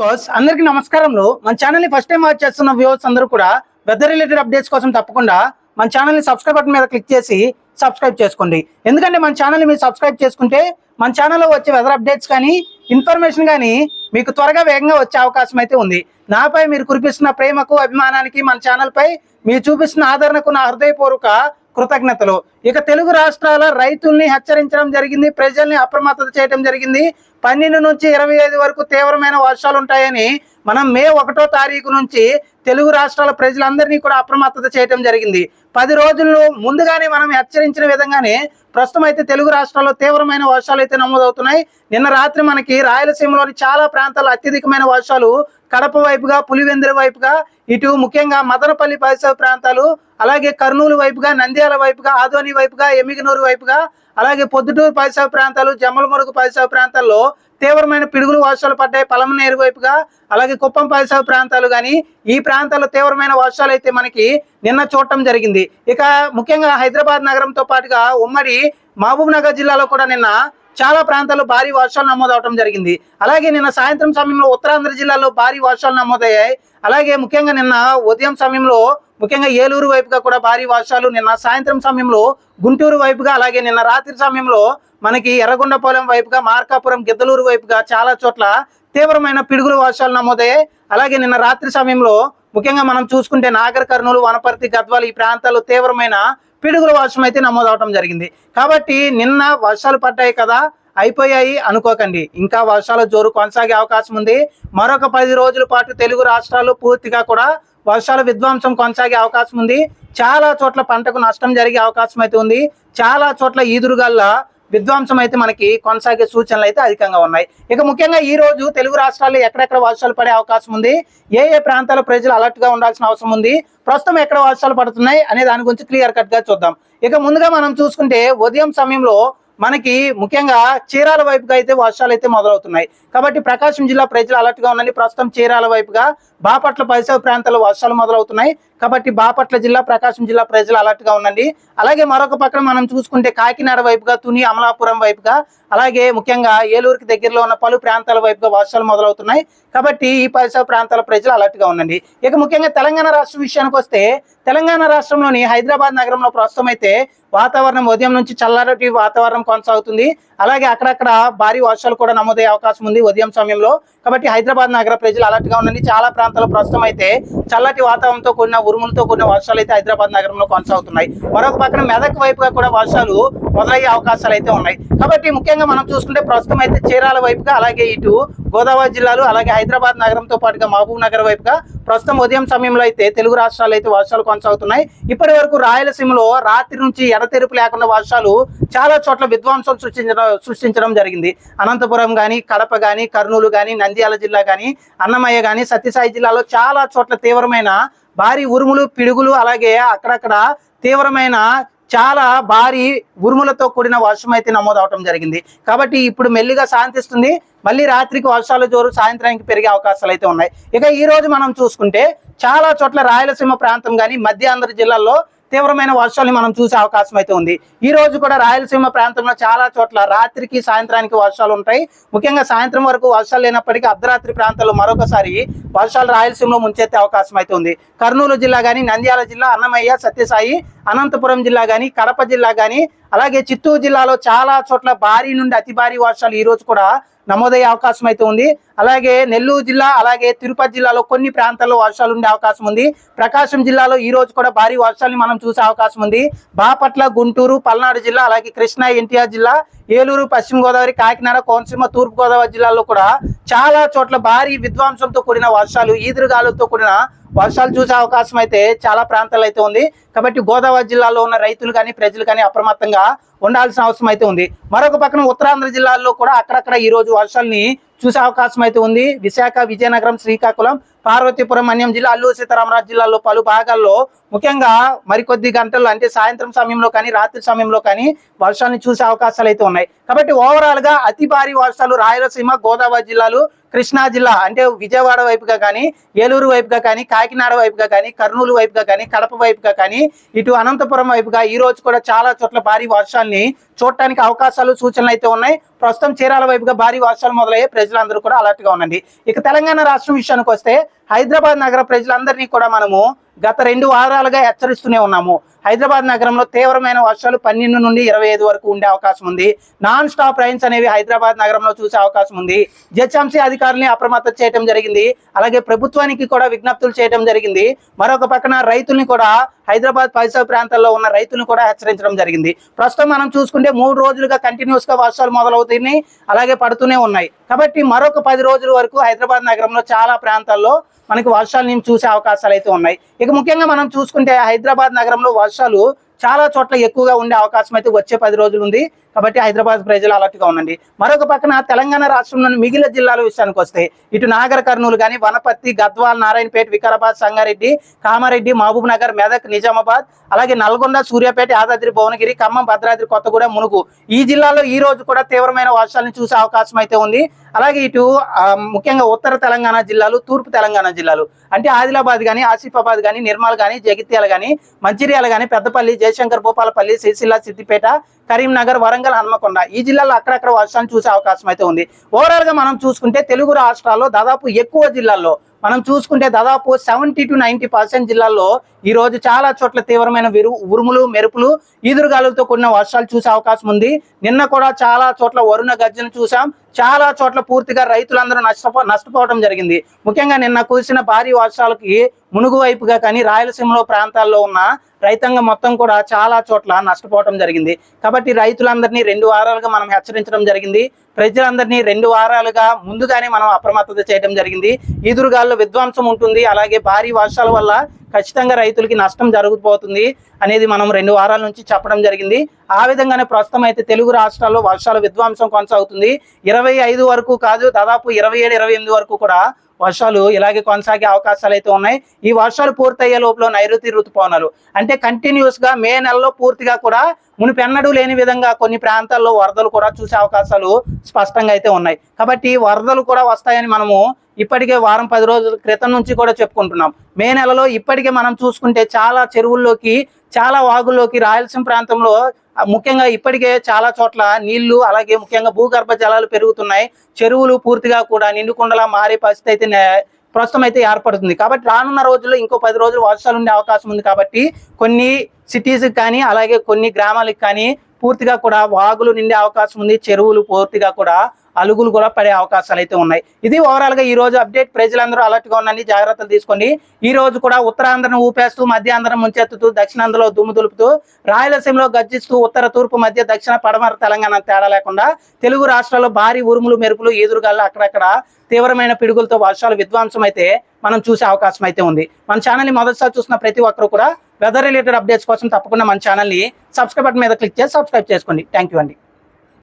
Viewers అందరికీ నమస్కారంలో మన ఛానల్ని ఫస్ట్ టైం వాచ్ చేస్తున్న వ్యూవర్స్ అందరూ కూడా వెదర్ రిలేటెడ్ అప్డేట్స్ కోసం తప్పకుండా మన ఛానల్ని సబ్స్క్రైబ్ బటన్ మీద క్లిక్ చేసి సబ్స్క్రైబ్ చేసుకోండి. ఎందుకంటే మన ఛానల్ మీరు సబ్స్క్రైబ్ చేసుకుంటే మన ఛానల్లో వచ్చే వెదర్ అప్డేట్స్ కానీ ఇన్ఫర్మేషన్ కానీ మీకు త్వరగా వేగంగా వచ్చే అవకాశం అయితే ఉంది. నాపై మీరు కురిపిస్తున్న ప్రేమకు అభిమానానికి మన ఛానల్పై మీరు చూపిస్తున్న ఆదరణకు నా హృదయపూర్వక కృతజ్ఞతలు. ఇక తెలుగు రాష్ట్రాల రైతుల్ని హెచ్చరించడం జరిగింది ప్రజల్ని అప్రమత్తత చేయడం జరిగింది పన్నెండు నుంచి ఇరవై ఐదు వరకు తీవ్రమైన వర్షాలు ఉంటాయని మనం మే ఒకటో తారీఖు నుంచి తెలుగు రాష్ట్రాల ప్రజలందరినీ కూడా అప్రమత్తత చేయడం జరిగింది. పది రోజుల్లో ముందుగానే మనం హెచ్చరించిన విధంగానే ప్రస్తుతం అయితే తెలుగు రాష్ట్రాల్లో తీవ్రమైన వర్షాలు అయితే నమోదవుతున్నాయి. నిన్న రాత్రి మనకి రాయలసీమలోని చాలా ప్రాంతాల్లో అత్యధికమైన వర్షాలు కడప వైపుగా పులివెందుల వైపుగా ఇటు ముఖ్యంగా మదనపల్లి పరిసర ప్రాంతాలు అలాగే కర్నూలు వైపుగా నంద్యాల వైపుగా ఆదోని వైపుగా ఎమిగనూరు వైపుగా అలాగే పొద్దుటూరు పరిసర ప్రాంతాలు జమ్మలమరుగు పరిసర ప్రాంతాల్లో తీవ్రమైన పిడుగులు వర్షాలు పడ్డాయి. పలమనేరు వైపుగా అలాగే కుప్పం పరిసర ప్రాంతాలు కానీ ఈ ప్రాంతాల్లో తీవ్రమైన వర్షాలు అయితే మనకి నిన్న చూడటం జరిగింది. ఇక ముఖ్యంగా హైదరాబాద్ నగరంతో పాటుగా ఉమ్మడి మహబూబ్ నగర్ జిల్లాలో కూడా నిన్న చాలా ప్రాంతాల్లో భారీ వర్షాలు నమోదవడం జరిగింది. అలాగే నిన్న సాయంత్రం సమయంలో ఉత్తరాంధ్ర జిల్లాలో భారీ వర్షాలు నమోదయ్యాయి. అలాగే ముఖ్యంగా నిన్న ఉదయం సమయంలో ముఖ్యంగా ఏలూరు వైపుగా కూడా భారీ వర్షాలు నిన్న సాయంత్రం సమయంలో గుంటూరు వైపుగా అలాగే నిన్న రాత్రి సమయంలో మనకి ఎర్రగొండపాలెం వైపుగా మార్కాపురం గిద్దలూరు వైపుగా చాలా చోట్ల తీవ్రమైన పిడుగులు వర్షాలు నమోదయ్యాయి. అలాగే నిన్న రాత్రి సమయంలో ముఖ్యంగా మనం చూసుకుంటే నాగర్ కర్నూలు వనపర్తి గద్వాల ఈ ప్రాంతాల్లో తీవ్రమైన పిడుగుల వర్షం అయితే నమోదవటం జరిగింది. కాబట్టి నిన్న వర్షాలు పడ్డాయి కదా అయిపోయాయి అనుకోకండి. ఇంకా వర్షాల జోరు కొనసాగే అవకాశం ఉంది. మరొక పది రోజుల పాటు తెలుగు రాష్ట్రాలు పూర్తిగా కూడా వర్షాల విధ్వంసం కొనసాగే అవకాశం ఉంది. చాలా చోట్ల పంటకు నష్టం జరిగే అవకాశం అయితే ఉంది. చాలా చోట్ల ఈదురుగల్ల విధ్వంసం అయితే మనకి కొనసాగే సూచనలు అయితే అధికంగా ఉన్నాయి. ఇక ముఖ్యంగా ఈ రోజు తెలుగు రాష్ట్రాల్లో ఎక్కడెక్కడ వర్షాలు పడే అవకాశం ఉంది? ఏ ఏ ప్రాంతాల ప్రజలు అలర్ట్గా ఉండాల్సిన అవసరం ఉంది? ప్రస్తుతం ఎక్కడ వర్షాలు పడుతున్నాయి? అనే దాని గురించి క్లియర్ కట్గా చూద్దాం. ఇక ముందుగా మనం చూసుకుంటే ఉదయం సమయంలో మనకి ముఖ్యంగా చీరాల వైపుగా అయితే వర్షాలు అయితే మొదలవుతున్నాయి. కాబట్టి ప్రకాశం జిల్లా ప్రజలు అలర్ట్గా ఉండండి. ప్రస్తుతం చీరాల వైపుగా బాపట్ల పరిసర ప్రాంతాల్లో వర్షాలు మొదలవుతున్నాయి. కాబట్టి బాపట్ల జిల్లా ప్రకాశం జిల్లా ప్రజలు అలర్ట్గా ఉండండి. అలాగే మరొక పక్కన మనం చూసుకుంటే కాకినాడ వైపుగా తుని అమలాపురం వైపుగా అలాగే ముఖ్యంగా ఏలూరుకి దగ్గరలో ఉన్న పలు ప్రాంతాల వైపుగా వర్షాలు మొదలవుతున్నాయి. కాబట్టి ఈ పరిసర ప్రాంతాల ప్రజలు అలర్ట్గా ఉండండి. ఇక ముఖ్యంగా తెలంగాణ రాష్ట్ర విషయానికి వస్తే తెలంగాణ రాష్ట్రంలోని హైదరాబాద్ నగరంలో ప్రస్తుతం అయితే వాతావరణం ఉదయం నుంచి చల్లటి వాతావరణం కొనసాగుతుంది. అలాగే అక్కడక్కడ భారీ వర్షాలు కూడా నమోదయ్యే అవకాశం ఉంది ఉదయం సమయంలో. కాబట్టి హైదరాబాద్ నగర ప్రజలు అలర్ట్గా ఉండండి. చాలా ప్రాంతాల్లో ప్రస్తుతం అయితే చల్లటి వాతావరణంతో కూడిన ఉరుములతో కూడిన వర్షాలు అయితే హైదరాబాద్ నగరంలో కొనసాగుతున్నాయి. మరొక పక్కన మెదక్ వైపుగా కూడా వర్షాలు మొదలయ్యే అవకాశాలు అయితే ఉన్నాయి. కాబట్టి ముఖ్యంగా మనం చూసుకుంటే ప్రస్తుతం అయితే చీరాల వైపుగా అలాగే ఇటు గోదావరి జిల్లాలు అలాగే హైదరాబాద్ నగరంతో పాటుగా మహబూబ్ నగర్ వైపుగా ప్రస్తుతం ఉదయం సమయంలో అయితే తెలుగు రాష్ట్రాలు అయితే వర్షాలు కొనసాగుతున్నాయి. ఇప్పటి వరకు రాయలసీమలో రాత్రి నుంచి ఎడతెరుపు లేకుండా వర్షాలు చాలా చోట్ల విధ్వంసం సృష్టించడం సృష్టించడం జరిగింది. అనంతపురం కానీ కడప కానీ కర్నూలు కానీ నంద్యాల జిల్లా కానీ అన్నమయ్య కానీ సత్యసాయి జిల్లాలో చాలా చోట్ల తీవ్రమైన భారీ ఉరుములు పిడుగులు అలాగే అక్కడక్కడ తీవ్రమైన చాలా భారీ ఉరుములతో కూడిన వర్షం అయితే నమోదవటం జరిగింది. కాబట్టి ఇప్పుడు మెల్లిగా శాంతిస్తుంది. మళ్ళీ రాత్రికి వర్షాలు జోరు సాయంత్రానికి పెరిగే అవకాశాలు అయితే ఉన్నాయి. ఇక ఈ రోజు మనం చూసుకుంటే చాలా చోట్ల రాయలసీమ ప్రాంతం కానీ మధ్య ఆంధ్ర జిల్లాల్లో తీవ్రమైన వర్షాలు మనం చూసే అవకాశం అయితే ఉంది. ఈ రోజు కూడా రాయలసీమ ప్రాంతంలో చాలా చోట్ల రాత్రికి సాయంత్రానికి వర్షాలు ఉంటాయి. ముఖ్యంగా సాయంత్రం వరకు వర్షాలు లేనప్పటికీ అర్ధరాత్రి ప్రాంతాల్లో మరొకసారి వర్షాలు రాయలసీమలో ముంచెత్తే అవకాశం అయితే ఉంది. కర్నూలు జిల్లా కానీ నంద్యాల జిల్లా అన్నమయ్య సత్యసాయి అనంతపురం జిల్లా కానీ కడప జిల్లా కానీ అలాగే చిత్తూరు జిల్లాలో చాలా చోట్ల భారీ నుండి అతి భారీ వర్షాలు ఈ రోజు కూడా నమోదయ్యే అవకాశం అయితే ఉంది. అలాగే నెల్లూరు జిల్లా అలాగే తిరుపతి జిల్లాలో కొన్ని ప్రాంతాల్లో వర్షాలు ఉండే అవకాశం ఉంది. ప్రకాశం జిల్లాలో ఈ రోజు కూడా భారీ వర్షాలని మనం చూసే అవకాశం ఉంది. బాపట్ల గుంటూరు పల్నాడు జిల్లా అలాగే కృష్ణా ఎన్టీఆర్ జిల్లా ఏలూరు పశ్చిమ గోదావరి కాకినాడ కోనసీమ తూర్పు గోదావరి జిల్లాలో కూడా చాలా చోట్ల భారీ విధ్వంసంతో కూడిన వర్షాలు ఈదురుగాలులతో కూడిన వర్షాలు చూసే అవకాశం అయితే చాలా ప్రాంతాలు అయితే ఉంది. కాబట్టి గోదావరి జిల్లాలో ఉన్న రైతులు కానీ ప్రజలు కానీ అప్రమత్తంగా ఉండాల్సిన అవసరం అయితే ఉంది. మరొక పక్కన ఉత్తరాంధ్ర జిల్లాల్లో కూడా అక్కడక్కడ ఈ రోజు వర్షాలని చూసే అవకాశం అయితే ఉంది. విశాఖ విజయనగరం శ్రీకాకుళం పార్వతీపురం అన్యం జిల్లా అల్లూరు సీతారామరాజు జిల్లాలో పలు భాగాల్లో ముఖ్యంగా మరికొద్ది గంటల్లో అంటే సాయంత్రం సమయంలో కానీ రాత్రి సమయంలో కానీ వర్షాన్ని చూసే అవకాశాలు అయితే ఉన్నాయి. కాబట్టి ఓవరాల్గా అతి భారీ వర్షాలు రాయలసీమ గోదావరి జిల్లాలు కృష్ణా జిల్లా అంటే విజయవాడ వైపుగా కానీ ఏలూరు వైపుగా కానీ కాకినాడ వైపుగా కానీ కర్నూలు వైపుగా కానీ కడప వైపుగా కానీ ఇటు అనంతపురం వైపుగా ఈ రోజు కూడా చాలా చోట్ల భారీ వర్షాల్ని చూడటానికి అవకాశాలు సూచనలు అయితే ఉన్నాయి. ప్రస్తుతం చీరాల వైపుగా భారీ వర్షాలు మొదలయ్యే ప్రజలందరూ కూడా అలర్ట్గా ఉండండి. ఇక తెలంగాణ రాష్ట్రం విషయానికి వస్తే హైదరాబాద్ నగర ప్రజలందరినీ కూడా మనము గత రెండు వారాలుగా హెచ్చరిస్తూనే ఉన్నాము. హైదరాబాద్ నగరంలో తీవ్రమైన వర్షాలు పన్నెండు నుండి ఇరవై ఐదు వరకు ఉండే అవకాశం ఉంది. నాన్ స్టాప్ రైన్స్ అనేవి హైదరాబాద్ నగరంలో చూసే అవకాశం ఉంది. జిహెచ్ఎంసీ అధికారులని అప్రమత్తం చేయడం జరిగింది. అలాగే ప్రభుత్వానికి కూడా విజ్ఞప్తులు చేయడం జరిగింది. మరొక పక్కన రైతుల్ని కూడా హైదరాబాద్ పరిసర ప్రాంతాల్లో ఉన్న రైతులను కూడా హెచ్చరించడం జరిగింది. ప్రస్తుతం మనం చూసుకుంటే మూడు రోజులుగా కంటిన్యూస్గా వర్షాలు మొదలవుతున్నాయి. అలాగే పడుతూనే ఉన్నాయి. కాబట్టి మరొక పది రోజుల వరకు హైదరాబాద్ నగరంలో చాలా ప్రాంతాల్లో మనకి వర్షాలు చూసే అవకాశాలు అయితే ఉన్నాయి. ఇక ముఖ్యంగా మనం చూసుకుంటే హైదరాబాద్ నగరంలో వర్షాలు చాలా చోట్ల ఎక్కువగా ఉండే అవకాశం అయితే వచ్చే పది రోజులు ఉంది. కాబట్టి హైదరాబాద్ ప్రజలు అలర్ట్గా ఉండండి. మరొక పక్కన తెలంగాణ రాష్ట్రంలోని మిగిలిన జిల్లాల విషయానికి వస్తే ఇటు నాగర్ కర్నూలు కానీ వనపర్తి గద్వాల్ నారాయణపేట వికారాబాద్ సంగారెడ్డి కామారెడ్డి మహబూబ్ నగర్ మెదక్ నిజామాబాద్ అలాగే నల్గొండ సూర్యాపేట యాదాద్రి భువనగిరి ఖమ్మం భద్రాద్రి కొత్తగూడెం మునుగు ఈ జిల్లాలో ఈ రోజు కూడా తీవ్రమైన వర్షాలను చూసే అవకాశం అయితే ఉంది. అలాగే ఇటు ముఖ్యంగా ఉత్తర తెలంగాణ జిల్లాలు తూర్పు తెలంగాణ జిల్లాలు అంటే ఆదిలాబాద్ కానీ ఆసిఫాబాద్ కానీ నిర్మల్ కానీ జగిత్యాల కానీ మంచిర్యాల కానీ పెద్దపల్లి జయశంకర్ భూపాలపల్లి సిరిసిల్ల సిద్దిపేట కరీంనగర్ వరంగల్ హన్మకొండ ఈ జిల్లాలో అక్కడక్కడ వర్షాలు చూసే అవకాశం అయితే ఉంది. ఓవరాల్గా మనం చూసుకుంటే తెలుగు రాష్ట్రాల్లో దాదాపు ఎక్కువ జిల్లాల్లో మనం చూసుకుంటే దాదాపు సెవెంటీ టు నైన్టీ పర్సెంట్ జిల్లాల్లో ఈ రోజు చాలా చోట్ల తీవ్రమైన విరు ఉరుములు మెరుపులు ఈదురుగాలులతో కూడిన వర్షాలు చూసే అవకాశం ఉంది. నిన్న కూడా చాలా చోట్ల వరుణ గర్జన చూసాం చాలా చోట్ల పూర్తిగా రైతులందరూ నష్టపో నష్టపోవడం జరిగింది. ముఖ్యంగా నిన్న కురిసిన భారీ వర్షాలకి మునుగు వైపుగా కానీ రాయలసీమలో ప్రాంతాల్లో ఉన్న రైతాంగం మొత్తం కూడా చాలా చోట్ల నష్టపోవడం జరిగింది. కాబట్టి రైతులందరినీ రెండు వారాలుగా మనం హెచ్చరించడం జరిగింది. ప్రజలందరినీ రెండు వారాలుగా ముందుగానే మనం అప్రమత్తత చేయడం జరిగింది. ఈదురుగాల్లో విధ్వంసం ఉంటుంది. అలాగే భారీ వర్షాల వల్ల ఖచ్చితంగా రైతులకి నష్టం జరుగుతుపోతుంది అనేది మనం రెండు వారాల నుంచి చెప్పడం జరిగింది. ఆ విధంగానే ప్రస్తుతం అయితే తెలుగు రాష్ట్రాల్లో వర్షాల విధ్వంసం కొనసాగుతుంది. ఇరవై ఐదు వరకు కాదు దాదాపు ఇరవై ఏడు ఇరవై ఎనిమిది వరకు కూడా వర్షాలు ఇలాగే కొనసాగే అవకాశాలు అయితే ఉన్నాయి. ఈ వర్షాలు పూర్తయ్యే లోపల నైరుతి ఋతుపవనాలు అంటే కంటిన్యూస్గా మే నెలలో పూర్తిగా కూడా మునిపెన్నడూ లేని విధంగా కొన్ని ప్రాంతాల్లో వరదలు కూడా చూసే అవకాశాలు స్పష్టంగా అయితే ఉన్నాయి. కాబట్టి వరదలు కూడా వస్తాయని మనము ఇప్పటికే వారం పది రోజుల క్రితం నుంచి కూడా చెప్పుకుంటున్నాం. మే నెలలో ఇప్పటికే మనం చూసుకుంటే చాలా చెరువుల్లోకి చాలా వాగుల్లోకి రాయలసీమ ప్రాంతంలో ముఖ్యంగా ఇప్పటికే చాలా చోట్ల నీళ్ళు అలాగే ముఖ్యంగా భూగర్భ జలాలు పెరుగుతున్నాయి. చెరువులు పూర్తిగా కూడా నిండుకుండలా మారే పరిస్థితి అయితే ప్రస్తుతం అయితే ఏర్పడుతుంది. కాబట్టి రానున్న రోజుల్లో ఇంకో పది రోజులు వర్షాలు ఉండే అవకాశం ఉంది కాబట్టి కొన్ని సిటీస్కి కానీ అలాగే కొన్ని గ్రామాలకు కానీ పూర్తిగా కూడా వాగులు నిండే అవకాశం ఉంది. చెరువులు పూర్తిగా కూడా అలుగులు కూడా పడే అవకాశాలు అయితే ఉన్నాయి. ఇది ఓవరాల్గా ఈ రోజు అప్డేట్ ప్రజలందరూ అలర్ట్గా ఉండండి జాగ్రత్తలు తీసుకోండి. ఈ రోజు కూడా ఉత్తరాంధ్రను ఊపేస్తూ మధ్యాంధ్రం ముంచెత్తుతూ దక్షిణాంధ్రలో దుమ్ము దులుపుతూ రాయలసీమలో గర్జిస్తూ ఉత్తర తూర్పు మధ్య దక్షిణ పడమర తెలంగాణ తేడా లేకుండా తెలుగు రాష్ట్రాల్లో భారీ ఉరుములు మెరుపులు ఈదురుగాలు అక్కడక్కడ తీవ్రమైన పిడుగులతో వర్షాలు విధ్వంసం అయితే మనం చూసే అవకాశం అయితే ఉంది. మన ఛానల్ని మొదటిసారి చూసిన ప్రతి ఒక్కరు కూడా వెదర్ రిలేటెడ్ అప్డేట్స్ కోసం తప్పకుండా మన ఛానల్ని సబ్స్క్రైబ్ బటన్ మీద క్లిక్ చేసి సబ్స్క్రైబ్ చేసుకోండి. థ్యాంక్ యూ అండి.